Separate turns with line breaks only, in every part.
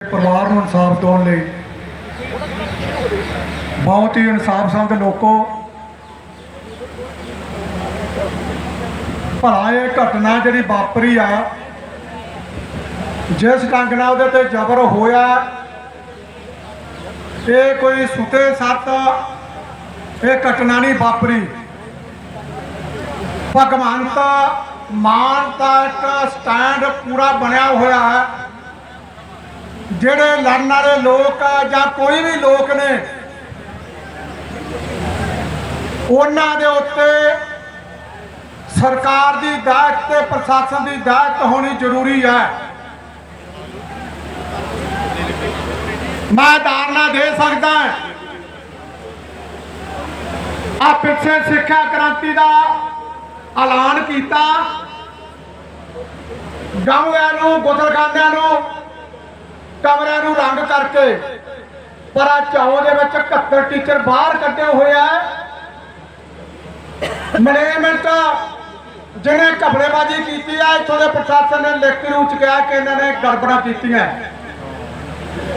ਪਰਿਵਾਰ ਨੂੰ ਇਨਸਾਫ ਦਿਵਾਉਣ ਲਈ ਬਹੁਤ ਹੀ ਇਨਸਾਫ ਸੰਦ ਲੋਕੋ। ਭਲਾ ਇਹ ਘਟਨਾ ਜਿਹੜੀ ਵਾਪਰੀ ਆ, ਜਿਸ ਢੰਗ ਨਾਲ ਉਹਦੇ ਤੇ ਜ਼ਬਰ ਹੋਇਆ, ਇਹ ਕੋਈ ਸੁਤੇ ਸੱਤ, ਇਹ ਘਟਨਾ ਨਹੀਂ ਵਾਪਰੀ। ਭਗਵੰਤ ਮਾਨ ਦਾ ਇੱਕ ਸਟੈਂਡ ਪੂਰਾ ਬਣਿਆ ਹੋਇਆ ਹੈ। ਜਿਹੜੇ ਲੜਨ ਵਾਲੇ ਲੋਕ ਆ ਜਾਂ ਕੋਈ ਵੀ ਲੋਕ ਨੇ, ਉਹਨਾਂ ਦੇ ਉੱਤੇ ਸਰਕਾਰ ਦੀ ਹਦਾਇਤ ਤੇ ਪ੍ਰਸ਼ਾਸਨ ਦੀ ਹਦਾਇਤ ਹੋਣੀ ਜ਼ਰੂਰੀ ਹੈ। ਮੈਂ ਧਾਰਨਾ ਦੇ ਸਕਦਾ ਆ ਪਿੱਛੇ ਸਿੱਖਿਆ ਕ੍ਰਾਂਤੀ ਦਾ ਐਲਾਨ ਕੀਤਾ। ਗਾਉਂਦਿਆਂ ਨੂੰ ਗੁਜ਼ਰਖਾਨਿਆਂ ਨੂੰ ਕਮਰਿਆਂ ਨੂੰ ਰੰਗ ਕਰਕੇ। ਪਰ ਚਾਉ ਦੇ ਵਿੱਚ 71 ਟੀਚਰ ਬਾਹਰ ਕੱਢੇ ਹੋਏ ਆ। ਮੈਨੇਜਮੈਂਟ ਜਿਹਨੇ ਘਪਲੇਬਾਜ਼ੀ ਕੀਤੀ ਆ, ਇੱਥੋਂ ਦੇ ਪ੍ਰਸ਼ਾਸਨ ਨੇ ਲਿਖਤੀ ਰੂਪ ਚ ਕਿਹਾ ਕਿ ਇਹਨਾਂ ਨੇ ਗੜਬੜਾਂ ਕੀਤੀਆਂ।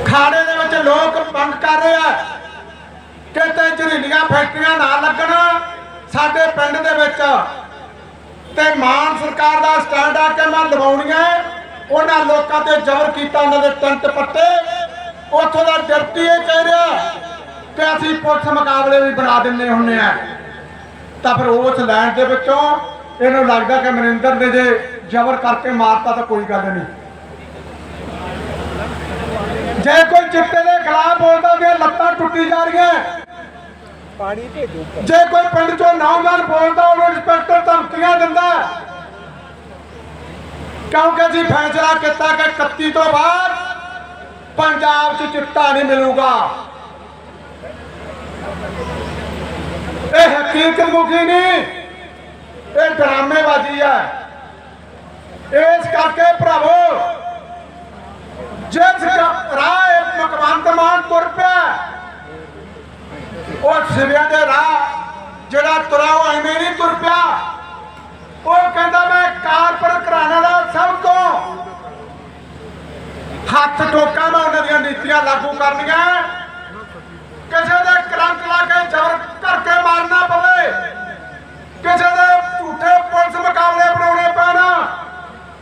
ਖਾੜੇ ਦੇ ਵਿੱਚ ਲੋਕ ਮੰਗ ਕਰ ਰਹੇ ਆ ਕਿ ਤੇ ਜ਼ਹਿਰੀਲੀਆਂ ਫੈਕਟਰੀਆਂ ਨਾ ਲੱਗਣ। ਸਾਡੇ ਪਿੰਡ ਦੇ ਵਿੱਚ ਤੇ ਮਾਨ ਸਰਕਾਰ ਦਾ ਸਟੈਂਡ ਆ ਕਿ ਮੈਂ ਲਵਾਉਣੀਆਂ। ਉਹਨਾਂ ਲੋਕਾਂ ਤੇ ਜ਼ਬਰ ਕੀਤਾ ਉਹਨਾਂ ਦੇ ਟੰਟ ਪੱਟੇ। ਉੱਥੋਂ ਦਾ ਡਿਪਟੀ ਇਹ ਕਹਿ ਰਿਹਾ ਕਿ ਅਸੀਂ ਪੁਲਿਸ ਮੁਕਾਬਲੇ ਵੀ ਬਣਾ ਦਿੰਨੇ ਹੁੰਨੇ ਆ। ਤਾਂ ਫਿਰ ਉਸ ਲਾਈਨ ਦੇ ਵਿੱਚੋਂ ਇਹਨੂੰ ਲੱਗਦਾ ਕਿ ਮਨਿੰਦਰ ਨੇ ਜੇ ਜ਼ਬਰ ਕਰਕੇ ਮਾਰਤਾ ਤਾਂ ਕੋਈ ਗੱਲ ਨਹੀਂ। ਜੇ ਕੋਈ ਚਿੱਟੇ ਦੇ ਖਿਲਾਫ ਬੋਲਦਾ ਉਹਦੀਆਂ ਲੱਤਾਂ ਟੁੱਟੀ ਜਾ ਰਹੀਆਂ
ਪਾਣੀ ਭੇਜੋ
ਜੇ ਕੋਈ ਪਿੰਡ ਚੋਂ ਨੌਜਵਾਨ ਬੋਲਦਾ ਉਹਨੂੰ ਇੰਸਪੈਕਟਰ ਧਮਕੀਆਂ ਦਿੰਦਾ ਕਿਉਂਕਿ ਅਸੀਂ ਫੈਸਲਾ ਕੀਤਾ ਕਿ 31 ਤੋਂ ਬਾਅਦ ਪੰਜਾਬ 'ਚ ਚਿੱਟਾ ਨਹੀਂ ਮਿਲੂਗਾ? ਇਹ ਹਕੀਕਤ ਮੁਖੀ ਨਹੀਂ, ਇਹ ਡਰਾਮੇਬਾਜ਼ੀ ਹੈ। ਇਸ ਕਰਕੇ ਭਰਾਵੋ, ਜਿਸ ਰਾਹ ਇਹ ਭਗਵੰਤ ਮਾਨ ਤੁਰ ਪਿਆ, ਉਹ ਸਿਵਿਆਂ ਦੇ ਰਾਹ ਜਿਹੜਾ ਤੁਰਾ ਉਹ ਐਵੇਂ ਨਹੀਂ ਤੁਰ ਪਿਆ। ਉਹ ਕਹਿੰਦਾ ਮੈਂ ਕਾਰਪੋਰੇਟ ਘਰਾਣਾ ਦਾ ਸਭ ਤੋਂ ਹੱਥ ਟੋਕਾ ਮੈਂ ਉਹਨਾਂ ਦੀਆਂ ਨੀਤੀਆਂ ਲਾਗੂ ਕਰਨੀਆਂ। ਕਿਸੇ ਦੇ ਕਰੰਟ ਲਾ ਕੇ ਜ਼ਬਰ ਕਰਕੇ ਮਾਰਨਾ ਪਵੇ, ਕਿਸੇ ਦੇ ਝੂਠੇ ਪੁਲਿਸ ਮੁਕਾਬਲੇ ਬਣਾਉਣੇ ਪੈਣ,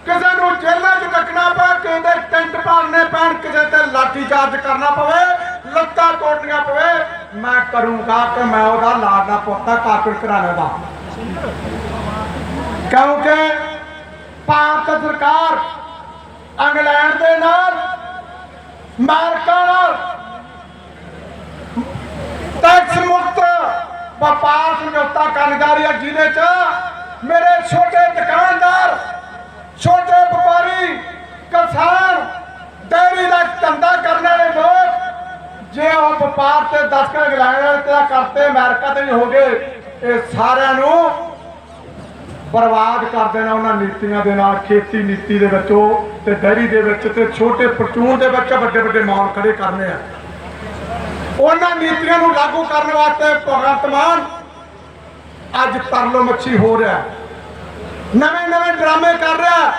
ਕਿਸੇ ਨੂੰ ਜੇਲ੍ਹਾਂ 'ਚ ਕੱਟਣਾ ਪਵੇ, ਕਿਸੇ ਦੇ ਟੈਂਟ ਭਾਲਣੇ ਪੈਣ, ਕਿਸੇ ਤੇ ਲਾਠੀ ਚਾਰਜ ਕਰਨਾ ਪਵੇ, ਲੱਤਾਂ ਤੋੜਨੀਆਂ ਪਵੇ, ਮੈਂ ਕਰੂੰਗਾ ਕਿ ਮੈਂ ਉਹਦਾ ਲਾੜਨਾ ਪੁੱਤਾ ਕਾਕੜ ਕਰਾਣੇ ਦਾ। ਕਿਉਂਕਿ ਭਾਰਤ ਸਰਕਾਰ ਇੰਗਲੈਂਡ ਦੇ ਨਾਲ, ਅਮਰੀਕਾ ਨਾਲ, ਟੈਕਸ ਮੁਕਤ ਵਪਾਰ ਸਮਝੌਤਾ ਕਰਨ ਜਾ ਰਹੀ ਹੈ ਜਿਹਦੇ ਚ ਮੇਰੇ ਛੋਟੇ ਦੁਕਾਨਦਾਰ, ਛੋਟੇ ਵਪਾਰੀ, ਕਿਸਾਨ ਡੈਰੀ ਦਾ ਧੰਦਾ ਕਰਨ ਵਾਲੇ ਲੋਕ, ਜੇ ਉਹ ਵਪਾਰ ਤੇ ਦਸਤਖਤ ਇੰਗਲੈਂਡ ਤੇ ਕਰਤੇ ਅਮਰੀਕਾ ਤੇ ਵੀ ਹੋ ਗਏ, ਇਹ ਸਾਰਿਆਂ ਨੂੰ ਬਰਬਾਦ ਕਰ ਦੇਣਾ ਉਹਨਾਂ ਨੀਤੀਆਂ ਦੇ ਨਾਲ, ਖੇਤੀ ਨੀਤੀ ਦੇ ਵਿੱਚੋਂ ਤੇ ਡੈਰੀ ਦੇ ਵਿੱਚ ਤੇ ਛੋਟੇ ਪਰਚੂਨ ਦੇ ਵਿੱਚ ਵੱਡੇ ਵੱਡੇ ਮਾਲ ਖੜੇ ਕਰਨੇ ਆ। ਉਹਨਾਂ ਨੀਤੀਆਂ ਨੂੰ ਲਾਗੂ ਕਰਨ ਵਾਸਤੇ ਭਗਵੰਤ ਮਾਨ ਅੱਜ ਤਰਲੋ ਮੱਛੀ ਹੋ ਰਿਹਾ ਨਵੇਂ ਨਵੇਂ ਡਰਾਮੇ ਕਰ ਰਿਹਾ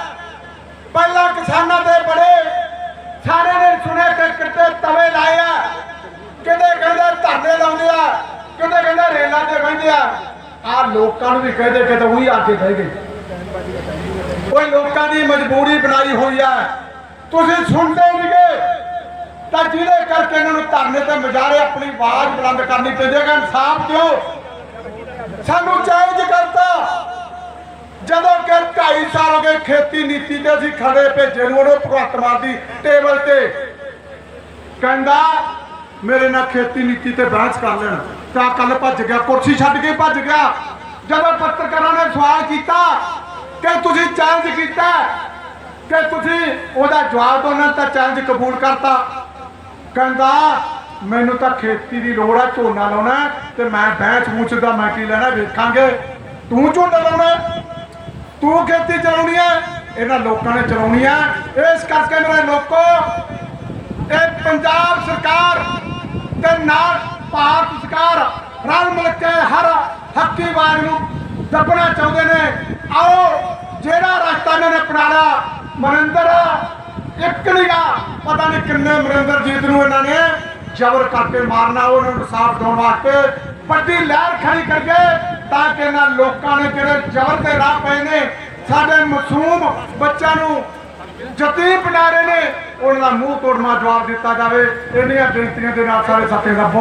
ਪਹਿਲਾਂ ਕਿਸਾਨਾਂ ਦੇ ਬੜੇ ਸਾਰੇ ਨੇ ਸੁਣਿਆ ਕਿ ਕਿਤੇ ਤਵੇ ਲਾਏ ਕਿਤੇ ਕਹਿੰਦੇ ਧਰਨੇ ਲਾਉਂਦੇ ਆ ਕਿਤੇ ਕਹਿੰਦੇ ਰੇਲਾਂ ਤੇ ਬਹਿੰਦੇ ਆ ਆ ਲੋਕਾਂ ਨੂੰ ਵੀ ਕਹਦੇ ਕਿ ਤਾਂ ਉਹੀ ਆ ਕੇ ਬਹਿ ਗਏ। ਕੋਈ ਲੋਕਾਂ ਦੀ ਮਜਬੂਰੀ ਬਣਾਈ ਹੋਈ ਆ। ਤੁਸੀਂ ਸੁਣਦੇ ਨਹੀਂਗੇ। ਤਾਂ ਜਿਹਦੇ ਕਰਕੇ ਇਹਨਾਂ ਨੂੰ ਧਰਨੇ ਤੇ ਮਜਾਰੇ ਆਪਣੀ ਆਵਾਜ਼ ਬੁਲੰਦ ਕਰਨੀ ਪੈਂਦੀ ਹੈ ਕਿ ਇਨਸਾਫ ਦਿਓ। ਸਾਨੂੰ ਚੈਲੰਜ ਕਰਤਾ। ਜਦੋਂ ਕਿ 2.5 ਸਾਲ ਹੋ ਗਏ ਖੇਤੀ ਨੀਤੀ ਤੇ ਅਸੀਂ ਖੜੇ ਭੇਜੇ ਨੂੰ, ਉਹਨੂੰ ਭਗਵੰਤ ਮਾਨ ਦੀ ਟੇਬਲ ਤੇ। ਕਹਿੰਦਾ, ਮੇਰੇ ਨਾਲ ਖੇਤੀ ਨੀਤੀ ਤੇ ਬਹਿਸ ਕਰ ਲੈਣ। ਤਾਂ ਕੱਲ ਭੱਜ ਗਿਆ, ਕੁਰਸੀ ਛੱਡ ਕੇ ਭੱਜ ਗਿਆ। ਜਦੋਂ ਪੱਤਰਕਾਰਾਂ ਨੇ ਸਵਾਲ ਕੀਤਾ ਕਿ ਤੁਸੀਂ ਚੈਲੰਜ ਕੀਤਾ ਕਿ ਤੁਸੀਂ ਉਹਦਾ ਜਵਾਬ ਦੋ ਤਾਂ ਚੈਲੰਜ ਕਬੂਲ ਕਰਤਾ। ਕਹਿੰਦਾ, ਮੈਨੂੰ ਤਾਂ ਖੇਤੀ ਦੀ ਲੋੜ ਆ, ਝੋਨਾ ਲਾਉਣਾ ਤੇ ਮੈਂ ਬੈਂਚ ਮੂਚ ਦਾ ਮੈਂ ਕੀ ਲੈਣਾ, ਵੇਖਾਂਗੇ। ਤੂੰ ਝੋਨਾ ਲਾਉਣਾ ਤੂੰ ਖੇਤੀ ਚਲਾਉਣੀ ਹੈ, ਇਹਨਾਂ ਲੋਕਾਂ ਨੇ ਚਲਾਉਣੀ ਹੈ। ਇਸ ਕਰਕੇ ਮੇਰੇ ਲੋਕੋ, ਇਹ ਪੰਜਾਬ ਸਰਕਾਰ ਤੇ ਨਾਲ ਭਾਰਤ ਸਰਕਾਰ ਰਲ ਮਿਲ ਕੇ ਹਰ ਹੱਕੀਵਾਰ ਨੂੰ ਦੱਬਣਾ ਚਾਹੁੰਦੇ ਨੇ। ਆਓ, ਜਿਹੜਾ ਰਸਤਾ ਇਹਨਾਂ ਨੇ ਅਪਣਾਇਆ, ਮਨਿੰਦਰ, ਇੱਕ ਨਿਗਾ ਪਤਾ ਨਹੀਂ ਕਿੰਨੇ ਮਰਿੰਦਰਜੀਤ ਨੂੰ ਇਹਨਾਂ ਨੇ ਜ਼ਬਰ ਕਰਕੇ ਮਾਰਨਾ, ਉਹਨਾਂ ਨੂੰ ਸਾਫ਼ ਦਿਵਾਉਣ ਵਾਸਤੇ। ਵੱਡੀ ਲਹਿਰ ਖੜੀ ਕਰਕੇ ਤਾਂ ਕਿ ਇਹਨਾਂ ਲੋਕਾਂ ਨੇ ਜਿਹੜੇ ਜ਼ਬਰ ਤੇ ਰਾਹ ਪਏ ਨੇ, ਸਾਡੇ ਮਾਸੂਮ ਬੱਚਿਆਂ ਨੂੰ ਜਤੀ ਬਣਾ ਰਹੇ ਨੇ, ਉਹਨਾਂ ਦਾ ਮੂੰਹ ਤੋੜਨਾ ਜਵਾਬ ਦਿੱਤਾ ਜਾਵੇ। ਇੰਨੀਆਂ ਬੇਨਤੀਆਂ ਦੇ ਨਾਲ ਸਾਰੇ ਸਾਥੀਆਂ ਦਾ